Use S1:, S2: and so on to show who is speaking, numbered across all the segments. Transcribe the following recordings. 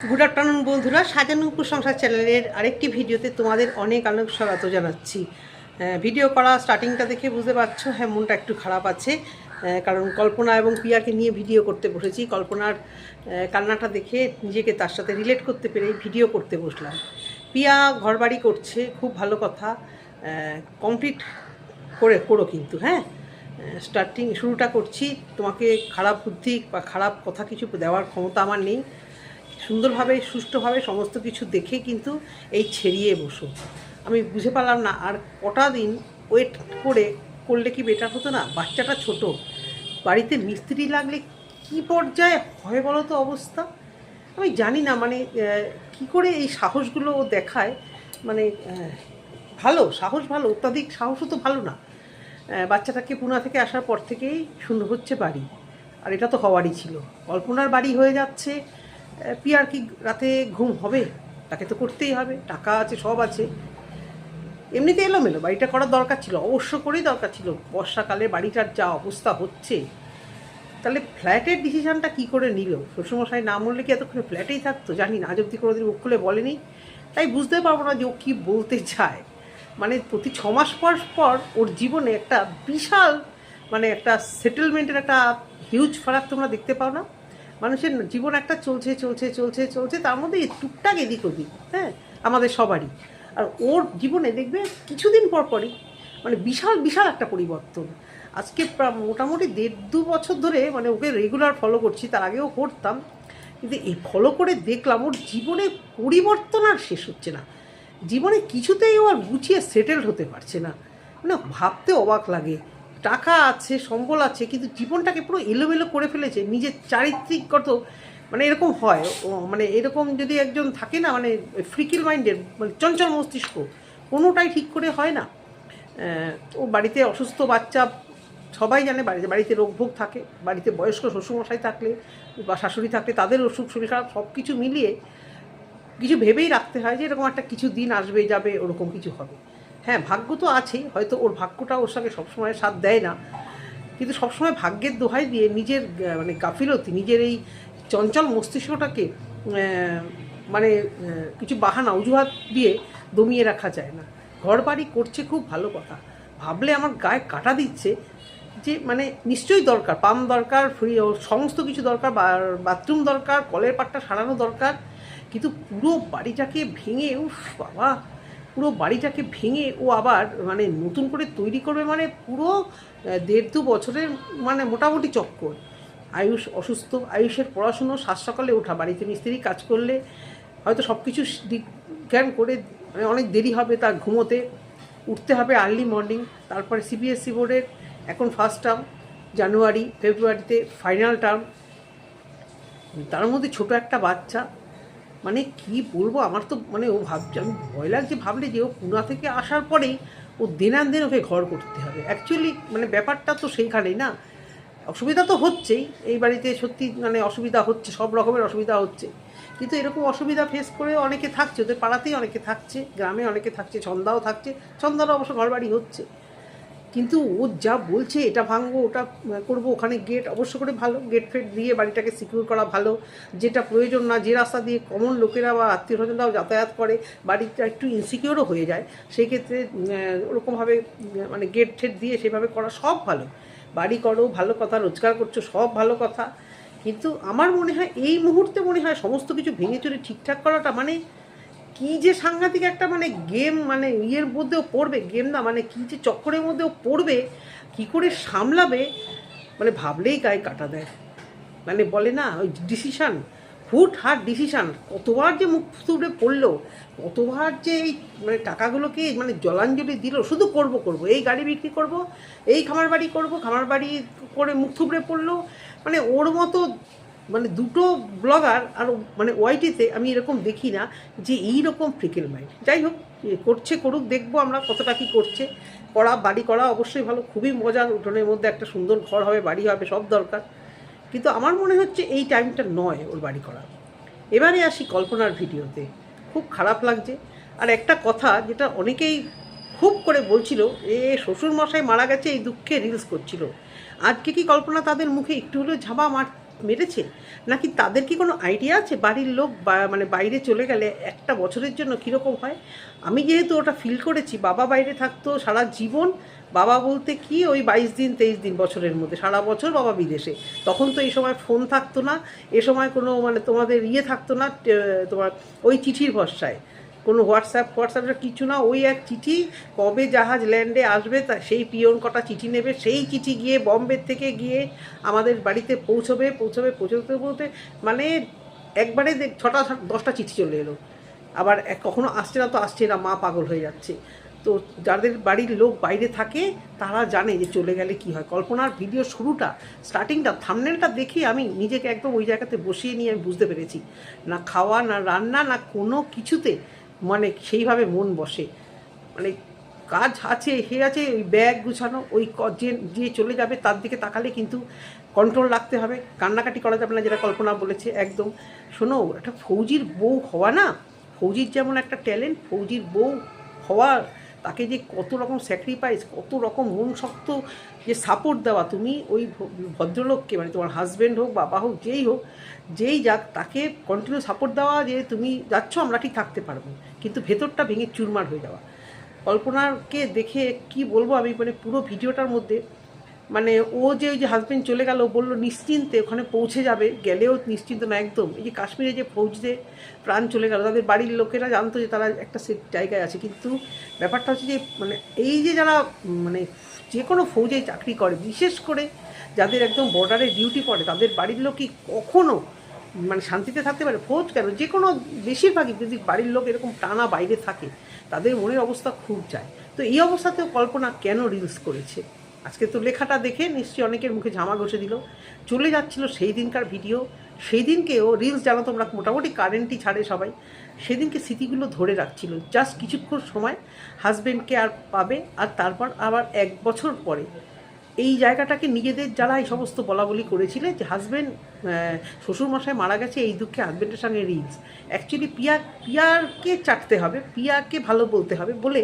S1: Good afternoon বন্ধুরা সাজানো সংসার চ্যানেলের আরেকটি ভিডিওতে তোমাদের অনেক অনেক স্বাগত জানাচ্ছি। ভিডিও করা স্টার্টিংটা দেখে বুঝতে পারছ হ্যাঁ মনটা একটু খারাপ আছে কারণ কল্পনা এবং পিয়াকে নিয়ে ভিডিও করতে বসেছি। কল্পনার কান্নাটা দেখে নিজেকে তার সাথে রিলেট করতে পেরে ভিডিও করতে বসলাম। পিয়া ঘরবাড়ি করছে, খুব ভালো কথা কমপ্লিট করে, করো কিন্তু হ্যাঁ? স্টার্টিং শুরুটা করছি, তোমাকে খারাপ বুদ্ধি বা খারাপ কথা কিছু দেওয়ার ক্ষমতা আমার নেই। সুন্দরভাবে, সুষ্ঠুভাবে সমস্ত কিছু দেখে কিন্তু এই ছেড়িয়ে বসো। আমি বুঝে পারলাম না, আর কটা দিন ওয়েট করে করলে কি বেটার হতো না? বাচ্চাটা ছোট, বাড়িতে মিস্ত্রি লাগলে কি পর্যায়ে হয় বলো তো অবস্থা? আমি জানি না মানে কি করে এই সাহসগুলো ও দেখায়? মানে ভালো, সাহস ভালো, অত্যাধিক সাহসও তো ভালো না। বাচ্চাটাকে পুনা থেকে আসার পর থেকেই সুন্দর হচ্ছে বাড়ি। আর এটা তো হওয়ারই ছিল। কল্পনার বাড়ি হয়ে যাচ্ছে পিয়ার কি রাতে ঘুম হবে? তাকে তো করতেই হবে, টাকা আছে, সব আছে। এমনিতে এলোমেলো, বাড়িটা করার দরকার ছিল, অবশ্য করেই দরকার ছিল। বর্ষাকালে বাড়িটার যা অবস্থা হচ্ছে, তাহলে ফ্ল্যাটের ডিসিশানটা কি করে নিল? শ্বশুরমশাই না মরলে কি এতক্ষণ ফ্ল্যাটেই থাকতো? জানি না, আজ অব্দি কোনোদিন মুখ খুলে বলেনি। তাই বুঝতে পারব না যে ও কী বলতে চায়। মানে প্রতি ছ মাস পর পর ওর জীবনে একটা বিশাল মানে একটা সেটেলমেন্টের একটা হিউজ ফারাক তোমরা দেখতে পাও না? মানুষের জীবন একটা চলছে চলছে চলছে চলছে, তার মধ্যে টুকটাক এদিক ওদিক হ্যাঁ আমাদের সবারই। আর ওর জীবনে দেখবে কিছুদিন পর পরই মানে বিশাল বিশাল একটা পরিবর্তন। আজকে মোটামুটি দেড় দু বছর ধরে মানে ওকে রেগুলার ফলো করছি, তার আগেও করতাম, কিন্তু এই ফলো করে দেখলাম ওর জীবনে পরিবর্তন আর শেষ হচ্ছে না। জীবনে কিছুতেই ও আর গুছিয়ে সেটেলড হতে পারছে না। মানে ভাবতে অবাক লাগে। টাকা আছে, সম্বল আছে, কিন্তু জীবনটাকে পুরো এলোমেলো করে ফেলেছে, নিজের চারিত্রিকগত মানে এরকম হয়। মানে এরকম যদি একজন থাকে না মানে ফ্রিকিল মাইন্ডের মানে চঞ্চল মস্তিষ্ক, কোনোটাই ঠিক করে হয় না। ও বাড়িতে অসুস্থ বাচ্চা, সবাই জানে বাড়িতে বাড়িতে রোগভোগ থাকে, বাড়িতে বয়স্ক শ্বশুরমশাই থাকলে বা শাশুড়ি থাকলে তাদের অসুখ শরীর খারাপ সব কিছু মিলিয়ে কিছু ভেবেই রাখতে হয় যে এরকম একটা কিছু দিন আসবে, যাবে, ওরকম কিছু হবে। হ্যাঁ ভাগ্য তো আছেই, হয়তো ওর ভাগ্যটা ওর সঙ্গে সবসময় সাথ দেয় না। কিন্তু সবসময় ভাগ্যের দোহাই দিয়ে নিজের মানে গাফিলতি, নিজের এই চঞ্চল মস্তিষ্কটাকে মানে কিছু বাহানা, অজুহাত দিয়ে দমিয়ে রাখা যায় না। ঘর বাড়ি করছে খুব ভালো কথা। ভাবলে আমার গায়ে কাটা দিচ্ছে যে মানে নিশ্চয়ই দরকার, পাম্প দরকার, ফ্রি সমস্ত কিছু দরকার বাথরুম দরকার, কলের পাটটা সারানো দরকার, কিন্তু পুরো বাড়িটাকে ভেঙে, উফ, বাবা! পুরো বাড়িটাকে ভেঙে ও আবার মানে নতুন করে তৈরি করবে মানে পুরো দেড় দু বছরের মানে মোটামুটি চক্কর। আয়ুষ অসুস্থ, আয়ুষের পড়াশুনো সাত সকালে ওঠা, বাড়িতে মিস্ত্রি কাজ করলে হয়তো সব কিছু জ্ঞান করে মানে অনেক দেরি হবে তার ঘুমোতে। উঠতে হবে আর্লি মর্নিং তারপরে সিবিএসসি বোর্ডের এখন ফার্স্ট টার্ম জানুয়ারি, ফেব্রুয়ারিতে ফাইনাল টার্ম তার মধ্যে ছোট একটা বাচ্চা মানে কি বলব, আমার তো মানে ও ভাবছে আমি ভয় লাগছে ভাবলে যে ও পুনা থেকে আসার পরেই ও দিনান দিন ওকে ঘর করতে হবে। অ্যাকচুয়ালি মানে ব্যাপারটা তো সেইখানেই না। অসুবিধা তো হচ্ছেই, এই বাড়িতে সত্যি মানে অসুবিধা হচ্ছে, সব রকমের অসুবিধা হচ্ছে। কিন্তু এরকম অসুবিধা ফেস করে অনেকে থাকছে, ওদের পাড়াতেই অনেকে থাকছে, গ্রামে অনেকে থাকছে, ছন্দাও থাকছে, ছন্দারও অবশ্য ঘরবাড়ি হচ্ছে। কিন্তু ও যা বলছে, এটা ভাঙবো, ওটা করব, ওখানে গেট অবশ্য করে ভালো গেট ফেট দিয়ে বাড়িটাকে সিকিউর করা ভালো। যেটা প্রয়োজন না, যে রাস্তা দিয়ে কমন লোকেরা বা আত্মীয় স্বজনরাও যাতায়াত করে, বাড়িটা একটু ইনসিকিউরও হয়ে যায়। সেই ক্ষেত্রে ওরকমভাবে মানে গেট ঠেট দিয়ে সেভাবে করা সব ভালো। বাড়ি করো, ভালো কথা, রোজগার করছ, সব ভালো কথা। কিন্তু আমার মনে হয়, এই মুহূর্তে মনে হয়, সমস্ত কিছু ভেঙে চুরে ঠিকঠাক করাটা মানে কি যে সাংঘাতিক একটা মানে গেম মানে ইয়ের মধ্যেও পড়বে, গেম না মানে কি যে চক্করের মধ্যেও পড়বে, কি করে সামলাবে মানে ভাবলেই গায়ে কাটা দেয়। মানে বলে না, ওই ডিসিশান হুট হাট ডিসিশান কতবার যে মুখ তুলে পড়ল, কতবার যে এই মানে টাকাগুলোকে মানে জলাঞ্জলি দিল, শুধু করব করব, এই গাড়ি বিক্রি করব, এই খামার বাড়ি করব খামার বাড়ি করে মুখ থুবড়ে পড়ল মানে ওর মতো মানে দুটো ব্লগার আর মানে ওয়াইটিতে আমি এরকম দেখি না যে এই রকম ফ্রিকেল মাইন্ড যাই হোক করছে করুক, দেখব আমরা কতটা কি করছে। করা, বাড়ি করা অবশ্যই ভালো, খুবই মজার। উঠোনের মধ্যে একটা সুন্দর ঘর হবে, বাড়ি হবে, সব দরকার। কিন্তু আমার মনে হচ্ছে এই টাইমটা নয় ওর বাড়ি করা এবারে আসি কল্পনার ভিডিওতে। খুব খারাপ লাগছে। আর একটা কথা যেটা অনেকেই খুব করে বলছিল, এ শ্বশুর মশাই মারা গেছে, এই দুঃখে রিলস করছিল। আজকে কি কল্পনা তাদের মুখে একটু হলেও ঝামা মার মেরেছে? নাকি তাদের কি কোনো আইডিয়া আছে? বাড়ির লোক মানে বাইরে চলে গেলে একটা বছরের জন্য কীরকম হয়? আমি যেহেতু ওটা ফিল করেছি, বাবা বাইরে থাকতো সারা জীবন। বাবা বলতে কি ওই বাইশ দিন, তেইশ দিন বছরের মধ্যে, সারা বছর বাবা বিদেশে। তখন তো এই সময় ফোন থাকতো না, এ সময় কোনো মানে তোমাদের ইয়ে থাকতো না তোমার ওই চিঠির ভরসায়। কোনো হোয়াটসঅ্যাপ হোয়াটসঅ্যাপের কিছু না, ওই এক চিঠি কবে জাহাজ ল্যান্ডে আসবে, তা সেই পিয়ন কটা চিঠি নেবে, সেই চিঠি গিয়ে বম্বে থেকে গিয়ে আমাদের বাড়িতে পৌঁছবে পৌঁছবে, পৌঁছতে বলতে মানে একবারে ছটা দশটা চিঠি চলে এলো। আবার কখনো আসছে না তো আসছে না, মা পাগল হয়ে যাচ্ছে। তো যাদের বাড়ির লোক বাইরে থাকে, তারা জানে যে চলে গেলে কি হয়। কল্পনার ভিডিও শুরুটা, স্টার্টিংটা, থামনেলটা দেখে আমি নিজেকে একদম ওই জায়গাতে বসিয়ে নিয়ে আমি বুঝতে পেরেছি। না খাওয়া, না রান্না, না কোনো কিছুতে মানে সেইভাবে মন বসে। মানে কাজ আছে হে আছে, ওই ব্যাগ গুছানো, ওই যে যে চলে যাবে তার দিকে তাকালে কিন্তু কন্ট্রোল রাখতে হবে। কান্নাকাটি করা যাবে না যেটা কল্পনা বলেছে একদম। শোনো, একটা ফৌজির বউ হওয়া না, ফৌজির যেমন একটা ট্যালেন্ট ফৌজির বউ হওয়া তাকে যে কত রকম স্যাক্রিফাইস কত রকম মন শক্ত যে সাপোর্ট দেওয়া, তুমি ওই ভদ্রলোককে মানে তোমার হাজব্যান্ড হোক, বাবা হোক, যেই হোক, যেই যাক, তাকে কন্টিনিউ সাপোর্ট দেওয়া যে তুমি যাচ্ছ, আমরা ঠিক থাকতে পারব। কিন্তু ভেতরটা ভেঙে চুরমার হয়ে যাওয়া। কল্পনাকে দেখে কি বলব আমি মানে পুরো ভিডিওটার মধ্যে মানে ও যে ওই যে হাজব্যান্ড চলে গেল বলল, নিশ্চিন্তে ওখানে পৌঁছে যাবে। গেলেও নিশ্চিন্ত না একদম। এই যে কাশ্মীরে যে ফৌজদের প্রাণ চলে গেল, তাদের বাড়ির লোকেরা জানতো যে তারা একটা সে জায়গায় আছে। কিন্তু ব্যাপারটা হচ্ছে যে মানে এই যে যারা মানে যে কোনো ফৌজে চাকরি করে, বিশেষ করে যাদের একদম বর্ডারে ডিউটি পড়ে, তাদের বাড়ির লোক কি কখনো মানে শান্তিতে থাকতে পারে। ফৌজ কেন? যে কোনো বেশিরভাগই যদি বাড়ির লোক এরকম টানা বাইরে থাকে, তাদের মনের অবস্থা খুব যায়। তো এই অবস্থাতেও কল্পনা কেন রিলস করেছে? আজকে তো লেখাটা দেখে নিশ্চয়ই অনেকের মুখে জামা ঘষে দিল। চলে যাচ্ছিল সেই দিনকার ভিডিও। সেই দিনকেও রিলস জানো তোমরা, মোটামুটি কারেন্টই ছাড়ে সবাই। সেদিনকে স্মৃতিগুলো ধরে রাখছিল। জাস্ট কিছুক্ষণ সময় হাজব্যান্ডকে আর পাবে, আর তারপর আবার এক বছর পরে। এই জায়গাটাকে নিজেদের যারা এই সমস্ত বলা বলি করেছিলে যে হাজব্যান্ড শ্বশুরমশাই মারা গেছে, এই দুঃখে হাজব্যান্ডের সঙ্গে রিলস অ্যাকচুয়ালি পিয়া, পিয়ারকে চাটতে হবে, পিয়াকে ভালো বলতে হবে বলে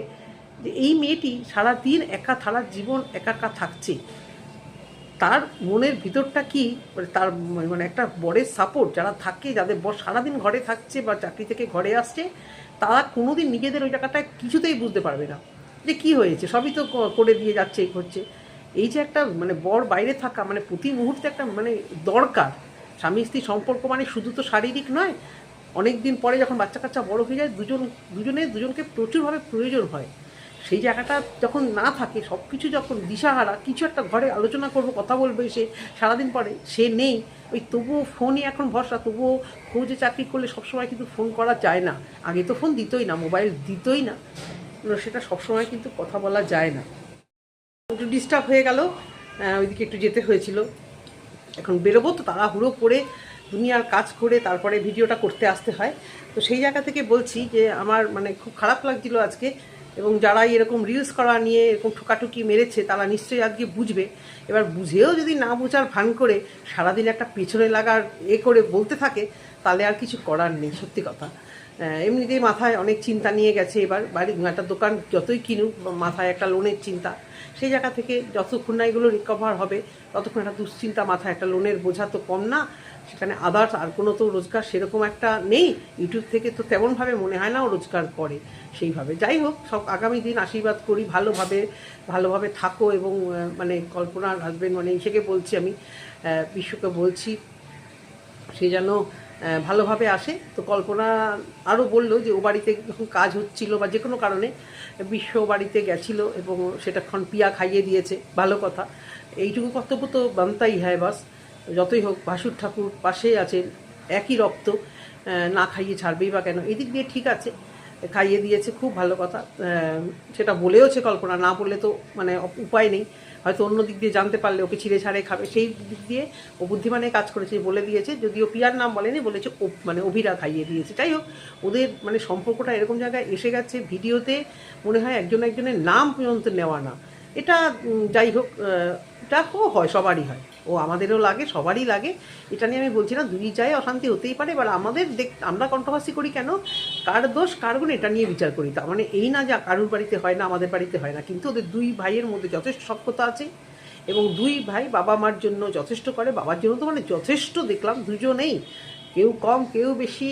S1: যে এই মেয়েটি সারাদিন একা থারা জীবন একা একা থাকছে। তার মনের ভিতরটা কি? মানে তার মানে একটা বরের সাপোর্ট যারা থাকে, যাদের বর সারাদিন ঘরে থাকছে বা চাকরি থেকে ঘরে আসছে, তারা কোনোদিন নিজেদের ওই জায়গাটায় কিছুতেই বুঝতে পারবে না। যে কি হয়েছে? সবই তো করে দিয়ে যাচ্ছে, এই করছে। এই যে একটা মানে বর বাইরে থাকা মানে প্রতি মুহূর্তে একটা মানে দরকার। স্বামী স্ত্রী সম্পর্ক মানে শুধু তো শারীরিক নয় অনেক দিন পরে যখন বাচ্চা কাচ্চা বড় হয়ে যায়, দুজন দুজনে দুজনকে প্রচুরভাবে প্রয়োজন হয়। সেই জায়গাটা যখন না থাকে সব কিছু যখন দিশাহারা, কিছু একটা ঘরে আলোচনা করব, কথা বলবে সে সারাদিন পরে, সে নেই। ওই তবুও ফোনই এখন ভরসা, তবুও খোঁজে চাকরি করলে সবসময় কিন্তু ফোন করা যায় না। আগে তো ফোন দিতই না, মোবাইল দিতই না। সেটা সবসময় কিন্তু কথা বলা যায় না। একটু ডিস্টার্ব হয়ে গেল ওইদিকে একটু যেতে হয়েছিল। এখন বেরোবো তো তাড়াহুড়ো করে দুনিয়ার কাজ করে তারপরে ভিডিওটা করতে আসতে হয়। তো সেই জায়গা থেকে বলছি যে, আমার মানে খুব খারাপ লাগছিল আজকে। এবং যারা এরকম রিলস করা নিয়ে এরকম ঠোকাঠুকি মেরেছে, তারা নিশ্চয়ই আজকে বুঝবে। এবার বুঝেও যদি না বোঝার ভান করে, সারাদিন একটা পেছনে লাগার এ করে বলতে থাকে, তাহলে আর কিছু করার নেই, সত্যি কথা। এমনিতেই মাথায় অনেক চিন্তা নিয়ে গেছে এবার। বাড়ি একটা দোকান যতই কিনুক, মাথায় একটা লোনের চিন্তা। সেই জায়গা থেকে যতক্ষণ না এগুলো রিকভার হবে, ততক্ষণ একটা দুশ্চিন্তা মাথায়, একটা লোনের বোঝা তো কম না। সেখানে আদার্স আর কোনো তো রোজগার সেরকম একটা নেই। ইউটিউব থেকে তো তেমনভাবে মনে হয় না ও রোজগার করে সেইভাবে। যাই হোক, সব আগামী দিন আশীর্বাদ করি, ভালোভাবে ভালোভাবে থাকো এবং মানে কল্পনার হাজবেন্ড মানে ইসেকে বলছি আমি বিশ্বকে বলছি, সে যেন ভালোভাবে আসে। তো কল্পনা আরও বলল যে ও বাড়িতে যখন কাজ হচ্ছিল বা যে কোনো কারণে বিশ্ব বাড়িতে গেছিল এবং সেটাক্ষণ পিয়া খাইয়ে দিয়েছে। ভালো কথা। এইটুকু কর্তব্য তো বানতাই হ্যায় বাস যতই হোক ভাসুর ঠাকুর পাশেই আছেন একই রক্ত না খাইয়ে ছাড়বেই বা কেন? এদিক দিয়ে ঠিক আছে, খাইয়ে দিয়েছে, খুব ভালো কথা। সেটা বলেওছে কল্পনা, না বললে তো মানে উপায় নেই। হয়তো অন্য দিক দিয়ে জানতে পারলে ওকে ছিঁড়ে ছাড়ে খাবে। সেই দিক দিয়ে ও বুদ্ধিমানে কাজ করেছে বলে দিয়েছে, যদিও পিয়ার নাম বলেনি, বলেছে ও মানে অভিরা খাইয়ে দিয়েছে। যাই হোক, ওদের মানে সম্পর্কটা এরকম জায়গায় এসে গেছে, ভিডিওতে মনে হয় একজন একজনের নাম পর্যন্ত নেওয়া না। এটা যাই হোক এটা ও হয়, সবারই হয়। ও আমাদেরও লাগে, সবারই লাগে। এটা নিয়ে আমি বলছি না, দুই চাই অশান্তি হতেই পারে, এবার আমাদের দেখ, আমরা কন্ট্রোভার্সি করি কেন? কার দোষ, কার গুণ, এটা নিয়ে বিচার করি। তার মানে এই না যে কারুর বাড়িতে হয় না, আমাদের বাড়িতে হয় না, কিন্তু ওদের দুই ভাইয়ের মধ্যে যথেষ্ট সক্ষতা আছে এবং দুই ভাই বাবা মার জন্য যথেষ্ট করে, বাবার জন্য তো মানে যথেষ্ট দেখলাম, দুজনেই। কেউ কম, কেউ বেশি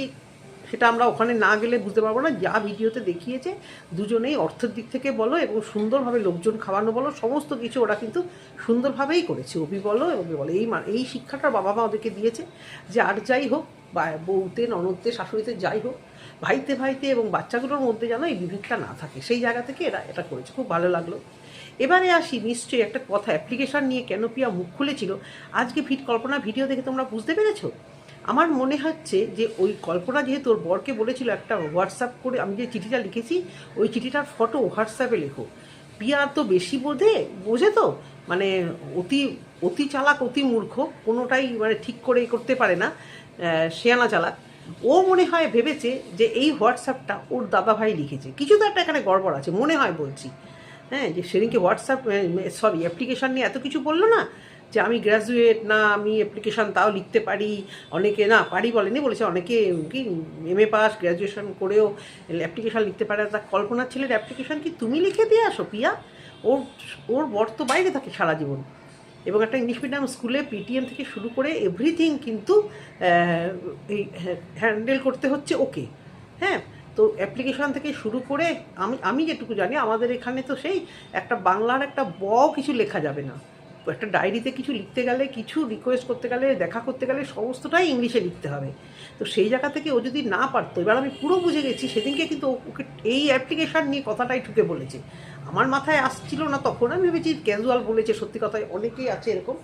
S1: সেটা আমরা ওখানে না গেলে বুঝতে পারব না। যা ভিডিওতে দেখিয়েছে, দুজনেই অর্থের দিক থেকে বলো এবং সুন্দরভাবে লোকজন খাওয়ানো বলো, সমস্ত কিছু ওরা কিন্তু সুন্দরভাবেই করেছে। অভি বলো এবং বলো, এই এই শিক্ষাটা বাবা মা ওদেরকে দিয়েছে যে আর যাই হোক, বা বউতে, ননদতে, শাশুড়িতে যাই হোক, ভাইতে ভাইতে এবং বাচ্চাগুলোর মধ্যে যেন এই বিভেদটা না থাকে। সেই জায়গা থেকে এরা এটা করেছে। খুব ভালো লাগল। এবারে আসি নিশ্চয়ই একটা কথা, অ্যাপ্লিকেশন নিয়ে কেন পিয়া মুখ খুলেছিল? আজকে ফিট কল্পনা ভিডিও দেখে তোমরা বুঝতে পেরেছ? আমার মনে হচ্ছে যে ওই কল্পনা যেহেতু ওর বরকে বলেছিল একটা হোয়াটসঅ্যাপ করে, আমি যে চিঠিটা লিখেছি, ওই চিঠিটার ফটো হোয়াটসঅ্যাপে লেখো। পিয়া তো বেশি বোঝে বোঝে তো? মানে অতি অতি চালাক, অতি মূর্খ, কোনোটাই মানে ঠিক করে করতে পারে না শেয়ানা চালাক। ও মনে হয় ভেবেছে যে এই হোয়াটসঅ্যাপটা ওর দাদা ভাই লিখেছে। কিছু তো একটা এখানে গড়বড় আছে, মনে হয় বলছি। হ্যাঁ যে সেদিনকে হোয়াটসঅ্যাপ সরি অ্যাপ্লিকেশান নিয়ে এত কিছু বলল না যে আমি গ্র্যাজুয়েট না আমি অ্যাপ্লিকেশান তাও লিখতে পারি। অনেকে, না, পারি বলেনি, বলেছে অনেকে কি এম এ পাস গ্র্যাজুয়েশন করেও অ্যাপ্লিকেশান লিখতে পারে। তা কল্পনার ছেলের অ্যাপ্লিকেশান কি তুমি লিখে দিয়ে আসো, পিয়া? ওর ওর বর তো বাইরে থাকে সারা জীবন। এবং একটা ইংলিশ মিডিয়াম স্কুলে পিটিএম থেকে শুরু করে এভরিথিং কিন্তু এই হ্যান্ডেল করতে হচ্ছে ওকে। হ্যাঁ তো অ্যাপ্লিকেশন থেকে শুরু করে আমি আমি যেটুকু জানি, আমাদের এখানে তো সেই একটা বাংলার একটা ব কিছু লেখা যাবে না। একটা ডায়েরিতে কিছু লিখতে গেলে, কিছু রিকোয়েস্ট করতে গেলে, দেখা করতে গেলে সমস্তটাই ইংলিশে লিখতে হবে। তো সেই জায়গা থেকে ও যদি না পারতো, এবার আমি পুরো বুঝে গেছি, সেদিনকে কিন্তু ওকে এই অ্যাপ্লিকেশান নিয়ে কথাটাই ঠুকে বলেছে। আমার মাথায় আসছিল না তখন, আমি ভেবেছি ক্যাজুয়াল বলেছে, সত্যি কথায় অনেকেই আছে এরকম।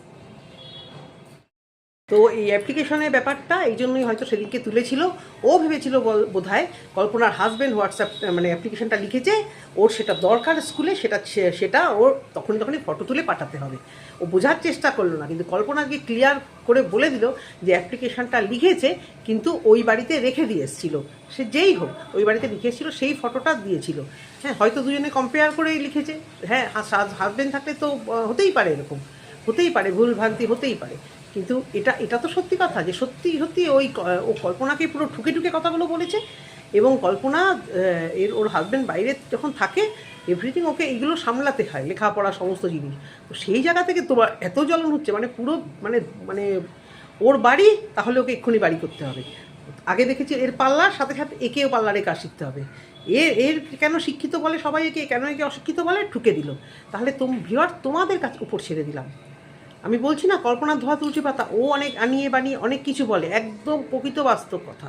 S1: তো এই অ্যাপ্লিকেশনের ব্যাপারটা এই জন্যই হয়তো সেদিনকে তুলেছিল। ও ভেবেছিল বোধ হয় কল্পনার হাজব্যান্ড হোয়াটসঅ্যাপ মানে অ্যাপ্লিকেশনটা লিখেছে, ওর সেটা দরকার স্কুলে, সেটা সেটা ওর তখনই তখনই ফটো তুলে পাঠাতে হবে। ও বোঝার চেষ্টা করল না, কিন্তু কল্পনাকে ক্লিয়ার করে বলে দিল যে অ্যাপ্লিকেশনটা লিখেছে, কিন্তু ওই বাড়িতে রেখে দিয়ে এসেছিল। সে যেই হোক, ওই বাড়িতে লিখে এসেছিল, সেই ফটোটা দিয়েছিল। হ্যাঁ হয়তো দুজনে কম্পেয়ার করেই লিখেছে। হ্যাঁ হাজব্যান্ড থাকলে তো হতেই পারে এরকম। হতেই পারে, ভুল ভ্রান্তি হতেই পারে। কিন্তু এটা এটা তো সত্যি কথা যে সত্যি সত্যি ওই, ও কল্পনাকে পুরো ঠুকে ঠুকে কথাগুলো বলেছে এবং কল্পনা এর, ওর হাজব্যান্ড বাইরে যখন থাকে এভরিথিং ওকে এগুলো সামলাতে হয়, লেখাপড়া সমস্ত জিনিস। তো সেই জায়গা থেকে তোমার এত জ্বলন হচ্ছে মানে পুরো মানে মানে ওর বাড়ি, তাহলে ওকে এক্ষুনি বাড়ি করতে হবে। আগে দেখেছি এর পাল্লার সাথে সাথে একেও পাল্লারে কাজ শিখতে হবে। এ, এর কেন শিক্ষিত বলে, সবাই একে, কেন একে অশিক্ষিত বলে, ঠুকে দিল। তাহলে তোম ভিওয়ার তোমাদের কাছে, উপর ছেড়ে দিলাম। আমি বলছি না কল্পনা ধোয়া তুলসী পাতা, ও অনেক আনিয়ে বানিয়ে অনেক কিছু বলে, একদম প্রকৃত বাস্তব কথা।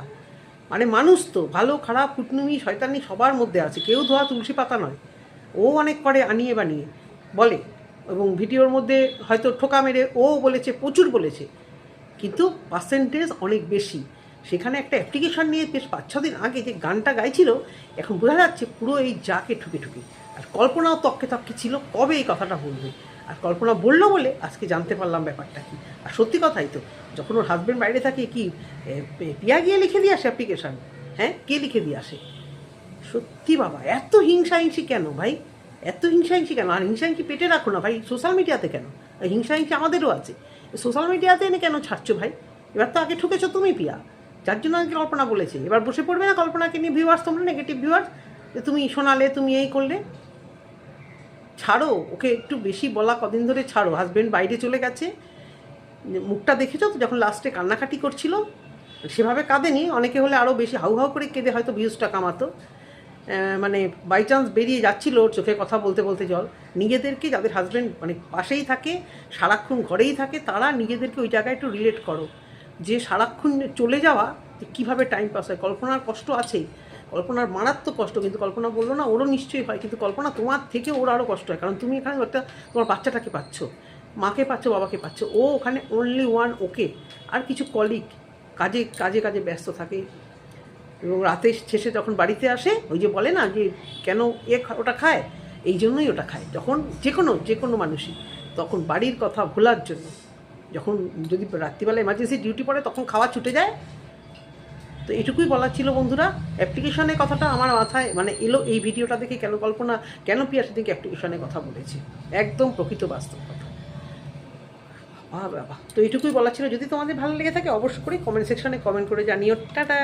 S1: মানে মানুষ তো, ভালো, খারাপ, কুটনুমি, শয়তানি সবার মধ্যে আছে, কেউ ধোয়া তুলসী পাতা নয়। ও অনেক করে আনিয়ে বানিয়ে বলে, এবং ভিডিওর মধ্যে হয়তো ঠোকা মেরে ও বলেছে, প্রচুর বলেছে, কিন্তু পার্সেন্টেজ অনেক বেশি। সেখানে একটা অ্যাপ্লিকেশন নিয়ে বেশ পাঁচ, ছ দিন আগে যে গানটা গাইছিল, এখন বোঝা যাচ্ছে পুরো এই যাকে ঠুকে ঠুকে। আর কল্পনাও তককে তককে ছিল, কবে এই কথাটা বলবে? আর কল্পনা বলল বলে আজকে জানতে পারলাম ব্যাপারটা কি। আর সত্যি কথাই তো, যখন ওর হাজব্যান্ড বাইরে থাকে কি পিয়া গিয়ে লিখে দিয়ে আসে অ্যাপ্লিকেশান হ্যাঁ কে লিখে দিয়ে আসে? সত্যি বাবা, এত হিংসা হিংসি কেন ভাই? এত হিংসা হিংসি কেন? আর হিংসা হিংসি পেটে রাখো না ভাই সোশ্যাল মিডিয়াতে কেন? হিংসা হিংসি আমাদেরও আছে। সোশ্যাল মিডিয়াতে এনে কেন ছাড়ছো ভাই? এবার তো আগে ঠুকেছো তুমি পিয়া। যার জন্য আগে কল্পনা বলেছে। এবার বসে পড়বে না কল্পনাকে নিয়ে ভিউয়ার্স তোমরা নেগেটিভ ভিউয়ার্স তুমি শোনালে, তুমি এই করলে। ছাড়ো, ওকে একটু বেশি বলা কদিন ধরে ছাড়ো। হাজব্যান্ড বাইরে চলে গেছে। মুখটা দেখেছ তো, যখন লাস্টে কান্নাকাটি করছিল? সেভাবে কাঁদেনি, অনেকে হলে আরও বেশি হাউ হাউ করে কেঁদে হয়তো ভিউজটা কামাতো। মানে বাই চান্স বেরিয়ে যাচ্ছিল ওর চোখে কথা বলতে বলতে জল। নিজেদেরকে যাদের হাজব্যান্ড মানে পাশেই থাকে, সারাক্ষণ ঘরেই থাকে, তারা নিজেদেরকে ওই জায়গায় একটু রিলেট করো। যে সারাক্ষণ চলে যাওয়া, যে কীভাবে টাইম পাস হয়, কল্পনার কষ্ট আছেই। কল্পনার মারাত্মক কষ্ট, কিন্তু কল্পনা বলল না, ওরও নিশ্চয়ই হয়, কিন্তু কল্পনা তোমার থেকে ওর আরও কষ্ট হয়, কারণ তুমি এখানে একটা তোমার বাচ্চাটাকে পাচ্ছ, মাকে পাচ্ছ, বাবাকে পাচ্ছ, ও ওখানে অনলি ওয়ান ওকে, আর কিছু কলিগ কাজে কাজে কাজে ব্যস্ত থাকে। এবং রাতে শেষে যখন বাড়িতে আসে, ওই যে বলে না যে কেন এ ওটা খায়? এই জন্যই ওটা খায়। যখন যে কোনো যে কোনো মানুষই, তখন বাড়ির কথা ভোলার জন্য, যখন যদি রাত্রিবেলা এমার্জেন্সি ডিউটি পড়ে, তখন খাওয়া ছুটে যায় তো এটুকুই বলার ছিল বন্ধুরা। অ্যাপ্লিকেশনের কথাটা আমার মাথায় মানে এলো এই ভিডিওটা দেখে কেন কল্পনা, কেন পিয়া দিকে অ্যাপ্লিকেশনের কথা বলেছি? একদম প্রকৃত বাস্তব কথা। তো এটুকুই বলা ছিল। যদি তোমাদের ভালো লেগে থাকে, অবশ্যই করে কমেন্ট সেকশনে কমেন্ট করে জানিও। টাটা!